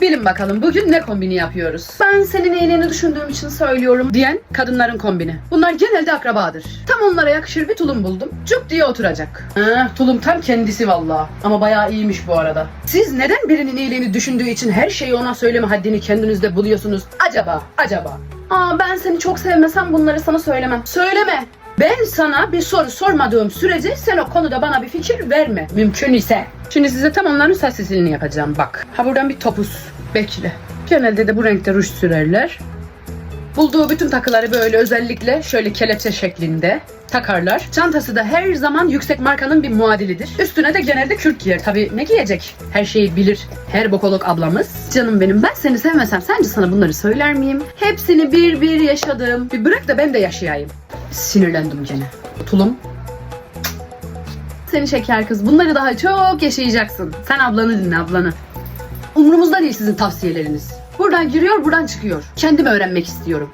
Bilin bakalım bugün ne kombini yapıyoruz? Ben senin iyiliğini düşündüğüm için söylüyorum diyen kadınların kombini. Bunlar genelde akrabadır. Tam onlara yakışır bir tulum buldum. Cuk diye oturacak. Ha, tulum tam kendisi valla. Ama bayağı iyiymiş bu arada. Siz neden birinin iyiliğini düşündüğü için her şeyi ona söyleme haddini kendinizde buluyorsunuz? Acaba, acaba? Aa ben seni çok sevmesem bunları sana söylemem. Söyleme. Ben sana bir soru sormadığım sürece sen o konuda bana bir fikir verme. Mümkün ise. Şimdi size tam onların sessizliğini yapacağım bak. Ha buradan bir topuz. Bekle. Genelde de bu renkte ruj sürerler. Bulduğu bütün takıları böyle özellikle şöyle kelepçe şeklinde takarlar. Çantası da her zaman yüksek markanın bir muadilidir. Üstüne de genelde kürk giyer. Tabii ne giyecek? Her şeyi bilir. Her bokolog ablamız. Canım benim ben seni sevmesem sence sana bunları söyler miyim? Hepsini bir bir yaşadım. Bir bırak da ben de yaşayayım. Sinirlendim gene. Tulum. Seni şeker kız. Bunları daha çok yaşayacaksın. Sen ablanı dinle ablanı. Umurumuzda değil sizin tavsiyeleriniz. Buradan giriyor, buradan çıkıyor. Kendim öğrenmek istiyorum.